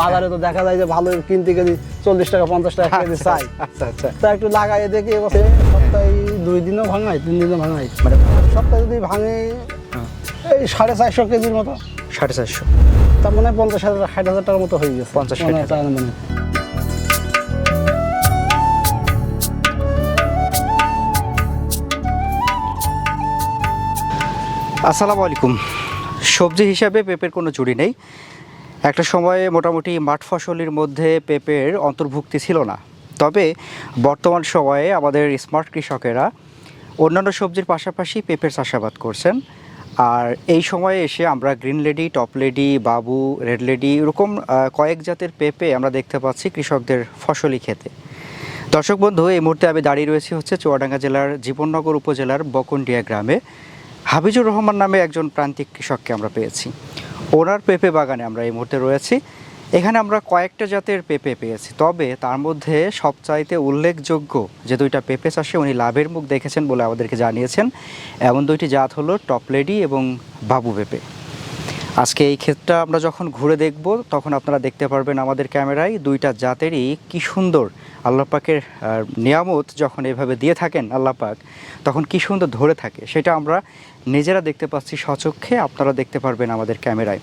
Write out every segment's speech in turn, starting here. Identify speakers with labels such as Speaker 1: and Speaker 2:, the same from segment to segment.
Speaker 1: বাজারে তো দেখা যায় যে ভালো কিনতে গেলে চল্লিশ টাকা পঞ্চাশ টাকা কেজি চাই।
Speaker 2: আচ্ছা আচ্ছা।
Speaker 1: তা একটু লাগাই দেখি এবছর সপ্তাহে দুই দিনও ভাঙাই তিন দিনও ভাঙাই
Speaker 2: মানে
Speaker 1: সপ্তাহে যদি ভাঙে
Speaker 2: হ্যাঁ।
Speaker 1: এই সাড়ে চারশো কেজির মতো।
Speaker 2: সাড়ে চারশো।
Speaker 1: তার মানে পঞ্চাশ হাজার ষাট হাজার টাকার মতো হয়ে গেছে।
Speaker 2: 50 ষাট হাজার।
Speaker 1: মানে।
Speaker 2: আসসালামু আলাইকুম। সবজি হিসাবে পেঁপের কোনো জুড়ি নেই। একটা সময়ে মোটামুটি মাঠ ফসলের মধ্যে পেঁপের অন্তর্ভুক্তি ছিল না। তবে বর্তমান সময়ে আমাদের স্মার্ট কৃষকেরা অন্যান্য সবজির পাশাপাশি পেঁপের চাষাবাদ করছেন। আর এই সময়ে এসে আমরা গ্রিন লেডি টপ লেডি বাবু রেড লেডি এরকম কয়েক জাতের পেঁপে আমরা দেখতে পাচ্ছি কৃষকদের ফসলি খেতে। দর্শক বন্ধু, এই মুহূর্তে আমি দাঁড়িয়ে রয়েছি হচ্ছে চুয়াডাঙ্গা জেলার জীবননগর উপজেলার বকনডিয়া গ্রামে। হাবিজুর রহমান নামে একজন প্রান্তিক কৃষককে আমরা পেয়েছি। ওনার পেঁপে বাগানে আমরা এই মুহূর্তে রয়েছি। এখানে আমরা কয়েকটা জাতের পেঁপে পেয়েছি, তবে তার মধ্যে সবচাইতে উল্লেখযোগ্য যে দুইটা পেঁপে চাষে উনি লাভের মুখ দেখেছেন বলে আমাদেরকে জানিয়েছেন। এমন দুইটি জাত হলো টপলেডি এবং বাবু পেঁপে। আজকে এই ক্ষেতটা আমরা যখন ঘুরে দেখব, তখন আপনারা দেখতে পারবেন আমাদের ক্যামেরায় দুইটা জাতেরই কি সুন্দর আল্লাহ পাকের নিয়ামত যখন এভাবে দিয়ে থাকেন আল্লাহ পাক, তখন কি সুন্দর ধরে থাকে। সেটা আমরা নিজেরা দেখতে পাচ্ছি সচক্ষে আপনারা দেখতে পারবেন আমাদের ক্যামেরায়।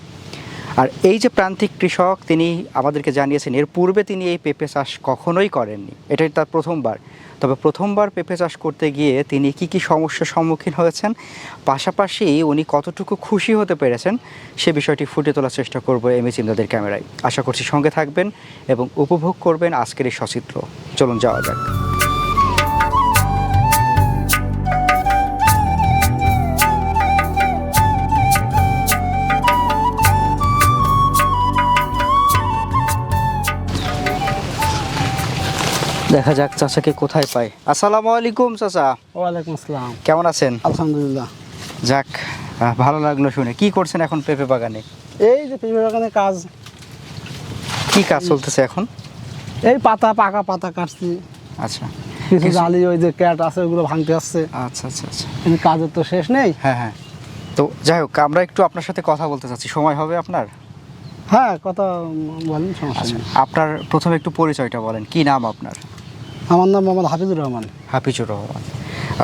Speaker 2: আর এই যে প্রান্তিক কৃষক তিনি আমাদেরকে জানিয়েছেন, এর পূর্বে তিনি এই পেঁপে চাষ কখনোই করেননি। এটাই তার প্রথমবার। তবে প্রথমবার পেঁপে চাষ করতে গিয়ে তিনি কি কি সমস্যার সম্মুখীন হয়েছেন, পাশাপাশি উনি কতটুকু খুশি হতে পেরেছেন, সে বিষয়টি ফুটে তোলার চেষ্টা করব এম এস ক্যামেরায়। আশা করছি সঙ্গে থাকবেন এবং উপভোগ করবেন আজকের এই সচিত্র। চলুন যাওয়া যাক। দেখা যাক চাচাকে কোথায় পাই আসসালামু আলাইকুম চাচা।
Speaker 1: ওয়ালাইকুম আসসালাম।
Speaker 2: কেমন আছেন?
Speaker 1: আলহামদুলিল্লাহ।
Speaker 2: যাক ভালো লাগল শুনে। কি করছেন এখন পেঁপে বাগানে?
Speaker 1: এই যে পেঁপে বাগানে কাজ।
Speaker 2: কি কাজ চলতেছে এখন?
Speaker 1: এই পাতা পাকা পাতা কাটছি।
Speaker 2: আচ্ছা।
Speaker 1: কিছু জালি ওই যে ক্যাট আছে ওগুলো ভাঙতে আসছে।
Speaker 2: আচ্ছা আচ্ছা আচ্ছা।
Speaker 1: কিন্তু কাজের তো শেষ নেই।
Speaker 2: হ্যাঁ হ্যাঁ। তো যাই হোক আমরা একটু আপনার সাথে কথা বলতে চাচ্ছি। সময় হবে আপনার?
Speaker 1: হ্যাঁ কথা বলেন সমস্যা
Speaker 2: আচ্ছা
Speaker 1: নেই।
Speaker 2: আপনার প্রথমে একটু পরিচয়টা বলেন। কি নাম আপনার?
Speaker 1: আমার নাম মোহাম্মদ হাফিজুর রহমান।
Speaker 2: হাফিজুর রহমান।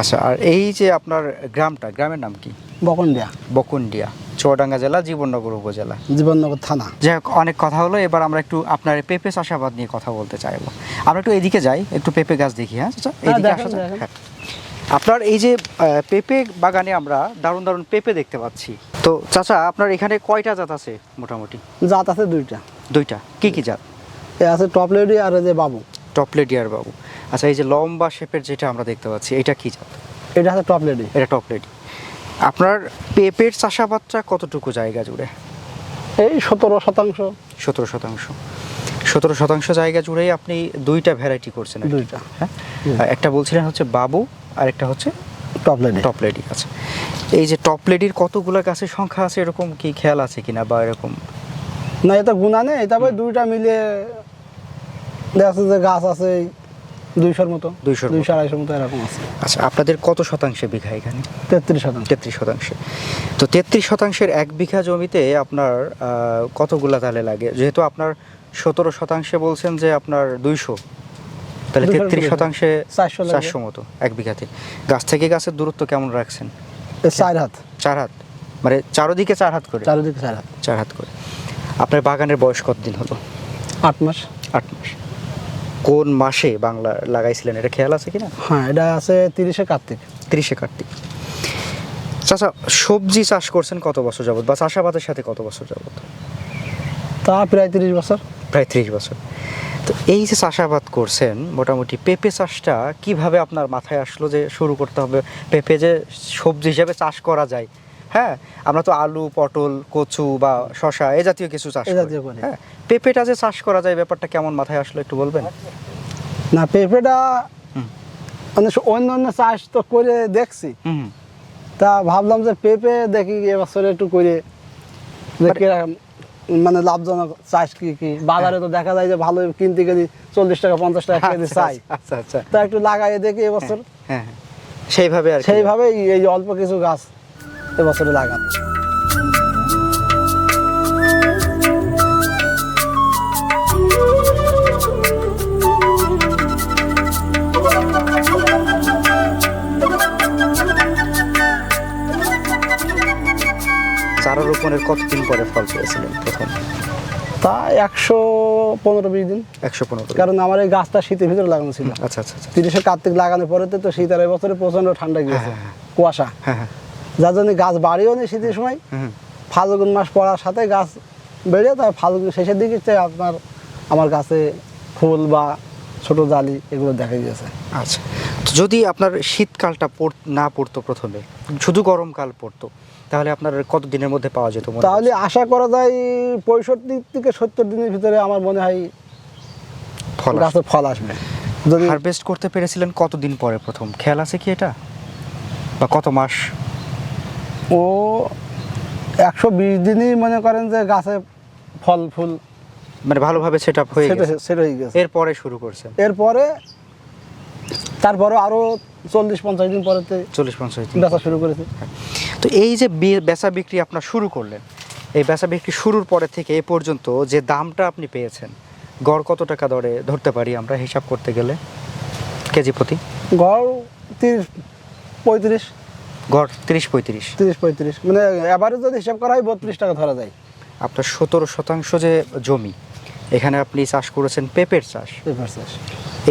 Speaker 2: আচ্ছা আর এই যে আপনার গ্রামটা গ্রামের নাম কি?
Speaker 1: বকন্ডিয়া।
Speaker 2: বকুন্ডিয়া চুয়াডাঙ্গা জেলা জীবননগর উপজেলা।
Speaker 1: জীবননগর থানা।
Speaker 2: যাই হোক অনেক কথা হলো এবার আমরা একটু আপনার পেঁপে চাষাবাদ নিয়ে কথা বলতে চাইব। আমরা একটু এদিকে যাই একটু পেঁপে গাছ দেখি হ্যাঁ? চাচা এদিকে আসা? হ্যাঁ। আপনার এই যে পেঁপে বাগানে আমরা দারুণ দারুণ পেঁপে দেখতে পাচ্ছি। তো চাচা আপনার এখানে কয়টা জাত আছে মোটামুটি?
Speaker 1: জাত আছে দুইটা।
Speaker 2: দুইটা। কি কি জাত?
Speaker 1: আছে টপ লেডি আর যে বাবু।
Speaker 2: টপলেডিয়ার বাবু। আচ্ছা এই যে লম্বা শেপের যেটা আমরা দেখতে পাচ্ছি এটা কি জাত?
Speaker 1: এটা আছে টপ লেডি
Speaker 2: এটা টপলেডি আপনার পেঁপের চাষাবাদটা কতটুকু জায়গা জুড়ে?
Speaker 1: এই সতেরো শতাংশ।
Speaker 2: সতেরো শতাংশ। সতেরো শতাংশ জায়গা জুড়েই আপনি দুইটা ভ্যারাইটি করছেন
Speaker 1: দুইটা।
Speaker 2: হ্যাঁ? একটা বলছিলেন হচ্ছে বাবু আর একটা হচ্ছে
Speaker 1: টপ লেডি
Speaker 2: টপ লেডি আছে এই যে টপ লেডির কতগুলো গাছের সংখ্যা আছে? এরকম কি খেয়াল আছে কিনা বা এরকম?
Speaker 1: না এটা গুণা নেই। তারপরে দুইটা মিলিয়ে দেখা যাচ্ছে যে গাছ আছে দুইশোর মতো
Speaker 2: 200 র মতো।
Speaker 1: দুইশো আড়াইশোর মতো এরকম আছে।
Speaker 2: আচ্ছা আপনাদের কত শতাংশে বিঘা এখানে?
Speaker 1: তেত্রিশ শতাংশ।
Speaker 2: তেত্রিশ শতাংশে। তো তেত্রিশ শতাংশের এক বিঘা জমিতে আপনার কতগুলা তাহলে লাগে? যেহেতু আপনার সতেরো শতাংশে বলছেন যে আপনার দুইশো। তাহলে তেত্রিশ শতাংশে
Speaker 1: 400
Speaker 2: চারশো মতো এক বিঘাতে। গাছ থেকে গাছের দূরত্ব কেমন রাখছেন?
Speaker 1: চার হাত।
Speaker 2: চার হাত? মানে চারোদিকে চার হাত করে?
Speaker 1: চারিদিকে চার হাত।
Speaker 2: চার হাত করে। আপনার বাগানের বয়স কতদিন হলো?
Speaker 1: আট মাস।
Speaker 2: আট মাস। কোন মাসে বাংলা লাগাইছিলেন? এটা খেয়াল আছে কিনা?
Speaker 1: হ্যাঁ এটা আছে তিরিশে কার্তিক।
Speaker 2: তিরিশে কার্তিক। চাচা সবজি চাষ করছেন কত বছর যাবত বা চাষাবাদের সাথে কত বছর যাবত
Speaker 1: তা প্রায় তিরিশ বছর।
Speaker 2: প্রায় তিরিশ বছর। তো এই যে চাষাবাদ করছেন মোটামুটি পেঁপে চাষটা কীভাবে আপনার মাথায় আসলো যে শুরু করতে হবে? পেঁপে যে সবজি হিসাবে চাষ করা যায় হ্যাঁ আমরা তো আলু পটল কচু বা শশা এ জাতীয় কিছু চাষ করি।
Speaker 1: জাতীয় করি।
Speaker 2: হ্যাঁ পেঁপেটা যে চাষ করা যায় ব্যাপারটা কেমন মাথায় আসলো একটু বলবেন?
Speaker 1: না পেঁপেটা মানে অন্য অন্য চাষ তো করে দেখছি। তা ভাবলাম যে পেঁপে দেখি এবছর একটু করে। যে মানে লাভজনক চাষ কি কি? বাজারে তো দেখা যায় যে ভালো কিনতে গেলে চল্লিশ টাকা পঞ্চাশ টাকা কেজি
Speaker 2: আচ্ছা,
Speaker 1: চাই।
Speaker 2: আচ্ছা আচ্ছা
Speaker 1: তা একটু লাগাই দেখি এবছর।
Speaker 2: হ্যাঁ হ্যাঁ। সেইভাবে আর কি।
Speaker 1: সেইভাবেই এই অল্প কিছু গাছ এবছরে লাগাচ্ছি চারা
Speaker 2: রোপণের কতদিন পরে ফল পেয়েছিলেন প্রথম?
Speaker 1: তা একশো পনেরো বিশ দিন।
Speaker 2: একশো পনেরো
Speaker 1: কারণ আমার এই গাছটা শীতের ভিতরে লাগানো ছিল।
Speaker 2: আচ্ছা আচ্ছা, আচ্ছা।
Speaker 1: তিরিশে কার্তিক লাগানোর পরে তো শীত আর বছরে প্রচণ্ড ঠান্ডা হ্যাঁ, গিয়েছে।
Speaker 2: হ্যাঁ, হ্যাঁ।
Speaker 1: কুয়াশা।
Speaker 2: হ্যাঁ হ্যাঁ।
Speaker 1: যার জন্য গাছ বাড়িও নেই শীতের সময়। ফাল্গুন মাস পড়ার সাথে গাছ বেড়ে তার ফাল্গুন শেষের দিকে আপনার আমার গাছে ফুল বা ছোট জালি এগুলো দেখা গিয়েছে।
Speaker 2: আচ্ছা। যদি আপনার শীতকালটা পড় না পড়তো প্রথমে শুধু গরমকাল পড়তো তাহলে আপনার কত দিনের মধ্যে পাওয়া যেত
Speaker 1: তাহলে আশা করা যায় পঁয়ষট্টি থেকে সত্তর দিনের ভিতরে আমার মনে হয়
Speaker 2: ফল
Speaker 1: গাছের ফল আসবে। যদি
Speaker 2: হারভেস্ট করতে পেরেছিলেন কতদিন পরে প্রথম? খেয়াল আছে কি এটা? বা কত মাস?
Speaker 1: ও একশো বিশ দিনই মনে করেন যে গাছে ফল ফুল
Speaker 2: মানে ভালোভাবে সেট আপ হয়ে গেছে।
Speaker 1: সেটা হয়ে গেছে।
Speaker 2: এরপরে শুরু করছে।
Speaker 1: এরপরে তারপরে আরও চল্লিশ পঞ্চাশ দিন পরেতে
Speaker 2: চল্লিশ পঞ্চাশ দিন
Speaker 1: বেচা শুরু করেছে।
Speaker 2: তো এই যে বেচা বিক্রি আপনার শুরু করলেন এই বেচা বিক্রি শুরুর পরে থেকে এ পর্যন্ত যে দামটা আপনি পেয়েছেন গড় কত টাকা দরে ধরতে পারি আমরা হিসাব করতে গেলে? কেজি প্রতি?
Speaker 1: গড় তিরিশ পঁয়ত্রিশ।
Speaker 2: গড় তিরিশ পঁয়ত্রিশ।
Speaker 1: তিরিশ পঁয়ত্রিশ। মানে এবারে যদি হিসাব করা হয় বত্রিশ টাকা ধরা যায়।
Speaker 2: আপনার সতেরো শতাংশ যে জমি এখানে আপনি চাষ করেছেন পেঁপের চাষ।
Speaker 1: পেপার চাষ।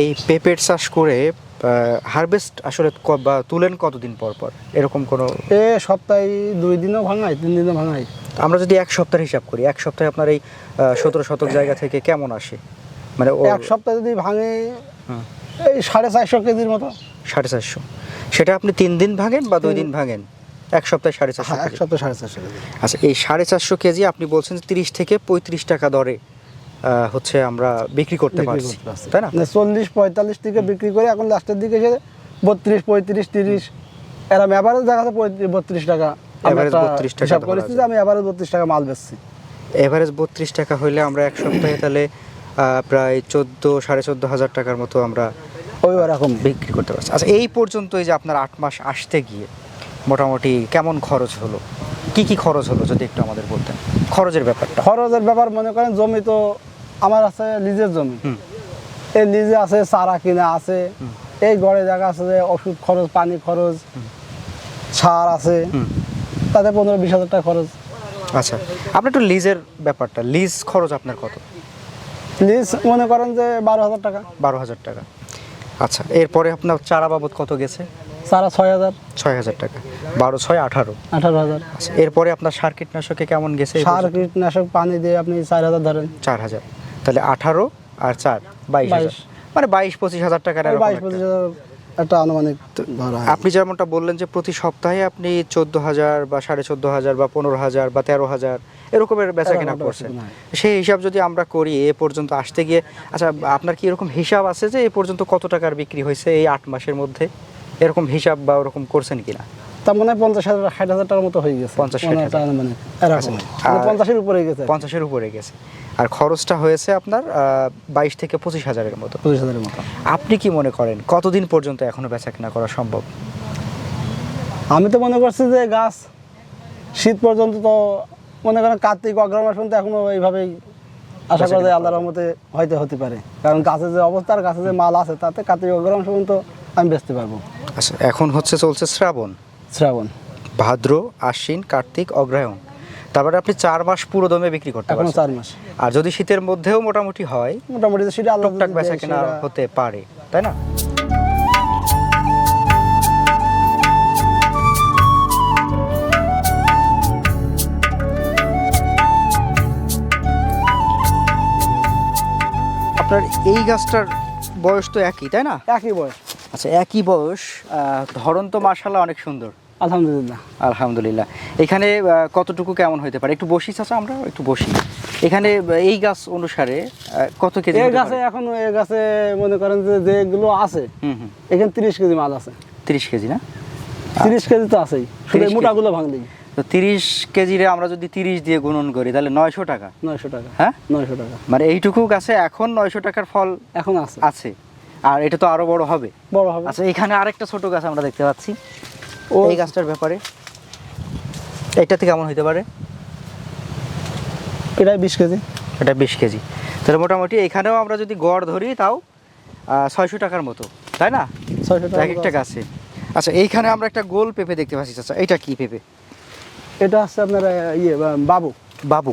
Speaker 2: এই পেঁপের চাষ করে হারভেস্ট আসলে বা তুলেন কতদিন পর পর? এরকম কোনো
Speaker 1: এ সপ্তাহে দুই দিনও ভাঙায় তিন দিনও ভাঙায়।
Speaker 2: আমরা যদি এক সপ্তাহ হিসাব করি এক সপ্তাহে আপনার এই সতেরো শতক জায়গা থেকে কেমন আসে? মানে
Speaker 1: এক সপ্তাহে যদি ভাঙে এই সাড়ে চারশো কেজির মতো।
Speaker 2: সাড়ে চারশো। সেটা আপনি তিন দিন ভাঙেন বা দুই দিন ভাঙেন? এক সপ্তাহে সাড়ে চারশো
Speaker 1: হ্যাঁ এক সপ্তাহে সাড়ে চারশো কেজি।
Speaker 2: আচ্ছা এই সাড়ে চারশো কেজি আপনি বলছেন তিরিশ থেকে পঁয়ত্রিশ টাকা দরে হচ্ছে আমরা বিক্রি করতে পারছি। তাই না?
Speaker 1: চল্লিশ পঁয়তাল্লিশ থেকে বিক্রি করে এখন লাস্টের দিকে এসে বত্রিশ পঁয়ত্রিশ তিরিশ এরা অ্যাভারেজ দেখা যাচ্ছে বত্রিশ টাকা। একটা
Speaker 2: 32 টাকা
Speaker 1: করেছি যে আমি অ্যাভারেজ বত্রিশ টাকা মাল বেচছি।
Speaker 2: এভারেজ বত্রিশ টাকা হইলে আমরা এক সপ্তাহে তাহলে প্রায় চোদ্দ সাড়ে চোদ্দ হাজার টাকার মতো আমরা
Speaker 1: ওই রকম
Speaker 2: বিক্রি করতে পারছি। আচ্ছা এই পর্যন্ত এই যে আপনার আট মাস আসতে গিয়ে মোটামুটি কেমন খরচ হলো? কি কি খরচ হলো যদি একটু আমাদের বলতেন? খরচের ব্যাপারটা।
Speaker 1: খরচের ব্যাপার মনে করেন জমি তো আমার আছে লিজের জমি। এই লিজে আছে চারা কিনা আছে। এই গড়ে জায়গা আছে যে ওষুধ খরচ পানি খরচ সার আছে। তাতে পনেরো বিশ হাজার টাকা খরচ।
Speaker 2: আচ্ছা আপনি একটু লিজের ব্যাপারটা। লিজ খরচ আপনার কত?
Speaker 1: লিজ মনে করেন যে বারো হাজার টাকা।
Speaker 2: বারো হাজার টাকা। আচ্ছা এরপরে আপনার চারা বাবদ কত গেছে?
Speaker 1: চারা ছয় হাজার
Speaker 2: ছয় হাজার টাকা। বারো ছয় আঠারো।
Speaker 1: আঠারো হাজার।
Speaker 2: আচ্ছা এরপরে আপনার সার কীটনাশকে কেমন গেছে
Speaker 1: সার কীটনাশক পানি দিয়ে আপনি চার হাজার ধরেন।
Speaker 2: চার হাজার তাহলে আঠারো আর চার বাইশ হাজার।
Speaker 1: বাইশ।
Speaker 2: মানে বাইশ পঁচিশ হাজার টাকার
Speaker 1: ওই বাইশ পঁচিশ হাজার একটা আনুমানিক
Speaker 2: আপনি যেমনটা বললেন যে প্রতি সপ্তাহে আপনি চোদ্দ হাজার বা সাড়ে চোদ্দ হাজার বা পনেরো হাজার বা তেরো হাজার এরকমের বেচা কেনা করছেন
Speaker 1: বেচাকেনা
Speaker 2: সেই হিসাব যদি আমরা করি এ পর্যন্ত আসতে গিয়ে আচ্ছা আপনার কি এরকম হিসাব আছে যে এ পর্যন্ত কত টাকার বিক্রি হয়েছে এই আট মাসের মধ্যে? এরকম হিসাব বা ওরকম করছেন কিনা?
Speaker 1: তার মনে হয় পঞ্চাশ হাজার ষাট হাজার টাকার মতো হয়ে গেছে।
Speaker 2: 50 ষাট
Speaker 1: মনে
Speaker 2: আচ্ছা,
Speaker 1: মানে
Speaker 2: আর-
Speaker 1: পঞ্চাশের উপরে গেছে।
Speaker 2: পঞ্চাশের উপরে গেছে। আর খরচটা হয়েছে আপনার বাইশ থেকে পঁচিশ হাজারের মতো।
Speaker 1: পঁচিশ হাজারের মতো।
Speaker 2: আপনি কি মনে করেন কতদিন পর্যন্ত এখনও বেচা কেনা করা সম্ভব?
Speaker 1: আমি তো মনে করছি যে গাছ শীত পর্যন্ত তো মনে করেন কার্তিক অগ্রহ মাস পর্যন্ত এখনও এইভাবেই আশা করা যায় আল্লাহর মতে হয়তো হতে পারে। কারণ গাছের যে অবস্থা আর গাছের যে মাল আছে তাতে কার্তিক অগ্রহ মাস পর্যন্ত আমি বেচতে পারব।
Speaker 2: আচ্ছা এখন হচ্ছে চলছে শ্রাবণ।
Speaker 1: শ্রাবণ।
Speaker 2: ভাদ্র আশ্বিন কার্তিক অগ্রহায়ণ। তারপরে আপনি চার মাস পুরো দমে বিক্রি করতে পারেন
Speaker 1: চার মাস।
Speaker 2: আর যদি শীতের মধ্যেও মোটামুটি হয়
Speaker 1: মোটামুটি সেটা আল্লাহ
Speaker 2: টুকটাক বেচা কেনা হতে পারে তাই না? আপনার এই গাছটার বয়স তো একই তাই না?
Speaker 1: একই বয়স।
Speaker 2: আচ্ছা একই বয়স ধরন তো মার্শাল্লাহ অনেক সুন্দর।
Speaker 1: আলহামদুলিল্লাহ।
Speaker 2: আলহামদুলিল্লাহ। এখানে কতটুকু কেমন হইতে পারে? একটু বসি চাচা আমরা একটু বসি। এখানে এই গাছ অনুসারে কত কেজি
Speaker 1: এই গাছে এখন এই গাছে মনে করেন যে যেগুলো আছে এখানে তিরিশ কেজি মাল আছে।
Speaker 2: তিরিশ কেজি না?
Speaker 1: তিরিশ কেজি তো আছেই শুধু
Speaker 2: 30 কেজি।
Speaker 1: মোটাগুলো ভাঙলেই।
Speaker 2: তো তিরিশ কেজিরে আমরা যদি তিরিশ দিয়ে গুণন করি তাহলে নয়শো টাকা।
Speaker 1: নয়শো টাকা।
Speaker 2: হ্যাঁ?
Speaker 1: নয়শো টাকা।
Speaker 2: মানে এইটুকু গাছে এখন নয়শো টাকার ফল
Speaker 1: এখন আছে।
Speaker 2: আছে। আর এটা তো আরও বড় হবে।
Speaker 1: বড় হবে।
Speaker 2: আচ্ছা এখানে আরেকটা ছোট গাছ আমরা দেখতে পাচ্ছি।
Speaker 1: ও
Speaker 2: এই গাছটার ব্যাপারে। এইটাতে কেমন হইতে পারে?
Speaker 1: এটাই বিশ কেজি।
Speaker 2: এটা বিশ কেজি। তাহলে মোটামুটি এখানেও আমরা যদি গড় ধরি তাও ছয়শো টাকার মতো। তাই না?
Speaker 1: ছয়শো টাকা
Speaker 2: এক একটা গাছে। আচ্ছা এইখানে আমরা একটা গোল পেঁপে দেখতে পাচ্ছি চাচা। এটা কি পেঁপে?
Speaker 1: এটা হচ্ছে আপনার ইয়ে বাবু।
Speaker 2: বাবু।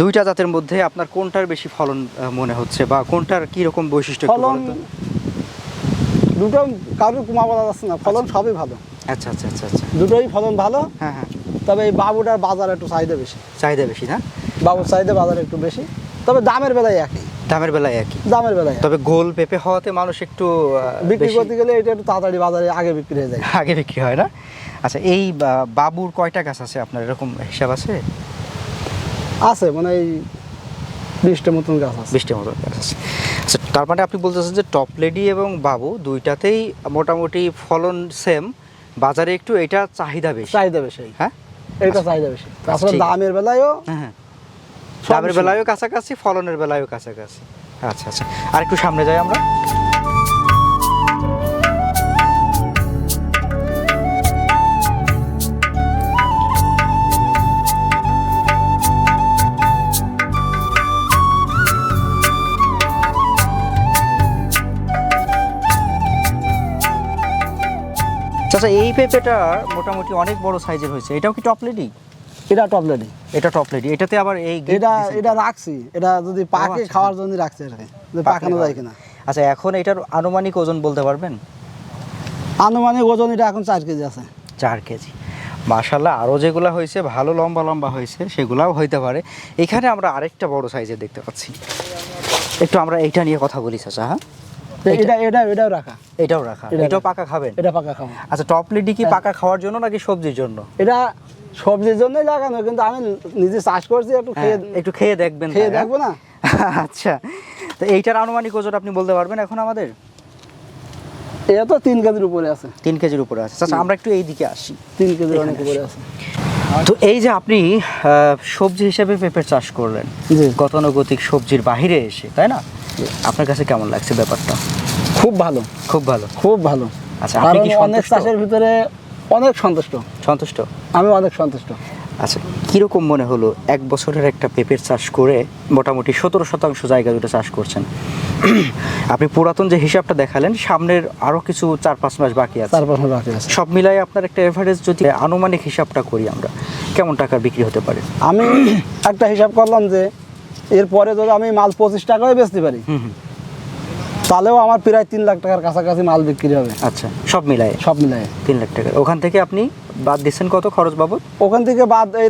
Speaker 2: দুইটা জাতের মধ্যে আপনার কোনটার বেশি ফলন মনে হচ্ছে বা কোনটার কি রকম বৈশিষ্ট্য
Speaker 1: ফলন দুটো কারোর কুমা বলা যাচ্ছে না ফলন সবই ভালো।
Speaker 2: আচ্ছা আচ্ছা আচ্ছা আচ্ছা।
Speaker 1: দুটোই ফলন ভালো।
Speaker 2: হ্যাঁ হ্যাঁ।
Speaker 1: তবে এই বাবুটার বাজার একটু চাহিদা বেশি।
Speaker 2: চাহিদা বেশি না?
Speaker 1: বাবুর চাহিদা বাজার একটু বেশি। তবে দামের বেলায় একই।
Speaker 2: দামের বেলায় একই।
Speaker 1: দামের বেলায়
Speaker 2: তবে গোল পেঁপে হওয়াতে মানুষ একটু
Speaker 1: বিক্রি করতে গেলে এটা একটু তাড়াতাড়ি বাজারে আগে বিক্রি হয়ে যায়।
Speaker 2: আগে বিক্রি হয় না? আচ্ছা এই বাবুর কয়টা গাছ আছে আপনার? এরকম হিসাব আছে?
Speaker 1: আছে মানে এই বিশটা মতন গাছ আছে।
Speaker 2: বৃষ্টির মতো গাছ আছে। আচ্ছা তার মানে আপনি বলতেছেন যে টপ লেডি এবং বাবু দুইটাতেই মোটামুটি ফলন সেম বাজারে একটু এটা চাহিদা বেশি।
Speaker 1: চাহিদা বেশি।
Speaker 2: হ্যাঁ?
Speaker 1: এটা চাহিদা বেশি। তাছাড়া দামের বেলায়ও
Speaker 2: হ্যাঁ হ্যাঁ। দামের। বেলায়ও কাছাকাছি ফলনের বেলায়ও কাছাকাছি। আচ্ছা আচ্ছা। আর একটু সামনে যাই আমরা। চাচা এই পেঁপেটা মোটামুটি অনেক বড় সাইজের হয়েছে। এটাও কি টপ লেডি
Speaker 1: এটা টপ লেডি
Speaker 2: এটা টপ লেডি এটাতে আবার এই
Speaker 1: এটা এটা রাখছি। এটা যদি পাকে
Speaker 2: আচ্ছা।
Speaker 1: খাওয়ার জন্য রাখছি আর কি। পাকানো যায় কিনা।
Speaker 2: আচ্ছা এখন এটার আনুমানিক ওজন বলতে পারবেন?
Speaker 1: আনুমানিক ওজন এটা এখন চার কেজি আছে।
Speaker 2: চার কেজি। মাশাল্লাহ আরও যেগুলো হয়েছে ভালো লম্বা লম্বা হয়েছে সেগুলাও হইতে পারে। এখানে আমরা আরেকটা বড় সাইজের দেখতে পাচ্ছি। একটু আমরা এইটা নিয়ে কথা বলি চাচা হ্যাঁ?
Speaker 1: এটা এটা এটাও রাখা।
Speaker 2: এটাও রাখা। এটাও পাকা খাবেন?
Speaker 1: এটা পাকা খাব।
Speaker 2: আচ্ছা টপ লিডি কি পাকা খাওয়ার জন্য নাকি সবজির জন্য?
Speaker 1: এটা সবজির জন্যই লাগানো কিন্তু আমি নিজে চাষ করছি একটু খেয়ে
Speaker 2: হ্যাঁ, একটু খেয়ে দেখবেন
Speaker 1: খেয়ে
Speaker 2: হ্যাঁ?
Speaker 1: দেখব না।
Speaker 2: আচ্ছা তো এইটার আনুমানিক ওজন আপনি বলতে পারবেন এখন আমাদের?
Speaker 1: এটা তো তিন কেজির উপরে আছে।
Speaker 2: তিন কেজির উপরে আছে। আচ্ছা আমরা একটু এই দিকে আসি।
Speaker 1: তিন কেজির অনেক উপরে আছে।
Speaker 2: তো এই যে আপনি সবজি হিসেবে পেঁপের চাষ করলেন গতানুগতিক সবজির বাহিরে এসে তাই না? আপনার কাছে কেমন লাগছে ব্যাপারটা?
Speaker 1: খুব ভালো।
Speaker 2: খুব ভালো?
Speaker 1: খুব ভালো।
Speaker 2: আচ্ছা আপনি কি
Speaker 1: অনেক
Speaker 2: সন্তুষ্ট?
Speaker 1: চাষের ভিতরে অনেক সন্তুষ্ট।
Speaker 2: সন্তুষ্ট?
Speaker 1: আমি অনেক সন্তুষ্ট।
Speaker 2: আচ্ছা কীরকম মনে হলো এক বছরের একটা পেঁপের চাষ করে মোটামুটি সতেরো শতাংশ জায়গা জুড়ে চাষ করছেন? আপনি পুরাতন যে হিসাবটা দেখালেন সামনের আরও কিছু চার পাঁচ মাস বাকি আছে।
Speaker 1: চার পাঁচ মাস বাকি আছে।
Speaker 2: সব মিলাই আপনার একটা এভারেজ যদি আনুমানিক হিসাবটা করি আমরা কেমন টাকার বিক্রি হতে পারে?
Speaker 1: আমি একটা হিসাব করলাম যে এরপরে যদি আমি মাল পঁচিশ টাকায় বেচতে পারি তাহলেও আমার প্রায় তিন লাখ টাকার কাছাকাছি মাল বিক্রি হবে।
Speaker 2: আচ্ছা সব মিলাই
Speaker 1: সব মিলাই
Speaker 2: তিন লাখ টাকা। ওখান থেকে আপনি বাদ দিচ্ছেন কত খরচ বাবদ?
Speaker 1: ওখান থেকে বাদ এই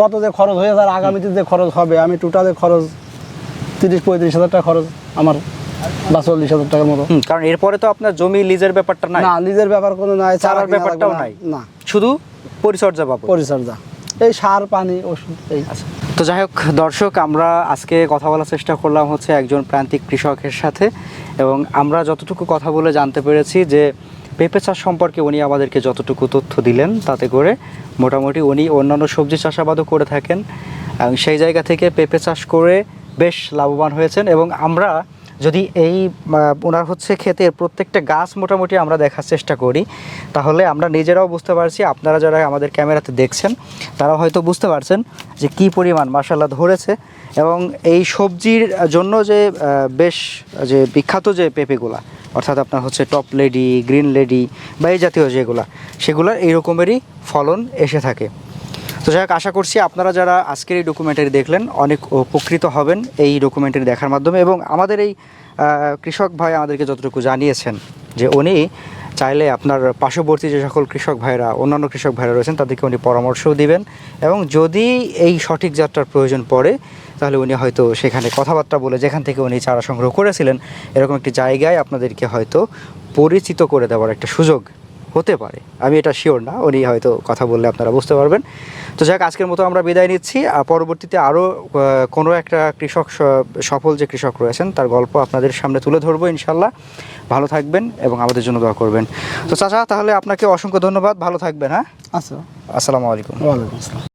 Speaker 1: গত যে খরচ হয়ে যায় আগামীতে যে খরচ হবে আমি টোটালে খরচ তিরিশ পঁয়ত্রিশ হাজার টাকা খরচ আমার বা চল্লিশ হাজার টাকার মতো।
Speaker 2: কারণ এরপরে তো আপনার জমি লিজের ব্যাপারটা নাই।
Speaker 1: না নিজের ব্যাপার কোনো নাই
Speaker 2: চারার ব্যাপারটাও নাই।
Speaker 1: না।
Speaker 2: শুধু পরিচর্যা বাবদ?
Speaker 1: পরিচর্যা। এই সার পানি ওষুধ এই।
Speaker 2: আচ্ছা। তো যাই হোক, দর্শক, আমরা আজকে কথা বলার চেষ্টা করলাম হচ্ছে একজন প্রান্তিক কৃষকের সাথে এবং আমরা যতটুকু কথা বলে জানতে পেরেছি যে পেঁপে চাষ সম্পর্কে উনি আমাদেরকে যতটুকু তথ্য দিলেন তাতে করে মোটামুটি উনি অন্যান্য সবজি চাষাবাদও করে থাকেন এবং সেই জায়গা থেকে পেঁপে চাষ করে বেশ লাভবান হয়েছেন এবং আমরা যদি এই ওনার হচ্ছে ক্ষেতের প্রত্যেকটা গাছ মোটামুটি আমরা দেখার চেষ্টা করি, তাহলে আমরা নিজেরাও বুঝতে পারছি, আপনারা যারা আমাদের ক্যামেরাতে দেখছেন, তারা হয়তো বুঝতে পারছেন যে কি পরিমাণ মাসাল্লাহ ধরেছে এবং এই সবজির জন্য যে বেশ যে বিখ্যাত যে পেঁপেগুলা, অর্থাৎ আপনার হচ্ছে টপ লেডি, গ্রিন লেডি বা এই জাতীয় যেগুলা, সেগুলোর এই রকমেরই ফলন এসে থাকে। তো যাই হোক, আশা করছি আপনারা যারা আজকের এই ডকুমেন্টারি দেখলেন অনেক উপকৃত হবেন এই ডকুমেন্টারি দেখার মাধ্যমে এবং আমাদের এই কৃষক ভাই আমাদেরকে যতটুকু জানিয়েছেন যে উনি চাইলে আপনার পার্শ্ববর্তী যে সকল কৃষক ভাইরা, অন্যান্য কৃষক ভাইরা রয়েছেন, তাদেরকে উনি পরামর্শও দিবেন এবং যদি এই সঠিক যাত্রার প্রয়োজন পড়ে, তাহলে উনি হয়তো সেখানে কথাবার্তা বলে যেখান থেকে উনি চারা সংগ্রহ করেছিলেন, এরকম একটি জায়গায় আপনাদেরকে হয়তো পরিচিত করে দেওয়ার একটা সুযোগ হতে পারে। আমি এটা শিওর না উনি হয়তো কথা বললে আপনারা বুঝতে পারবেন। তো যাক আজকের মতো আমরা বিদায় নিচ্ছি। আর পরবর্তীতে আরও কোনো একটা কৃষক সফল যে কৃষক রয়েছেন তার গল্প আপনাদের সামনে তুলে ধরবো ইনশাল্লাহ। ভালো থাকবেন এবং আমাদের জন্য দোয়া করবেন। তো চাচা তাহলে আপনাকে অসংখ্য ধন্যবাদ। ভালো থাকবেন হ্যাঁ?
Speaker 1: আচ্ছা।
Speaker 2: আসসালামু আলাইকুম।
Speaker 1: ওয়ালাইকুম আসসালাম।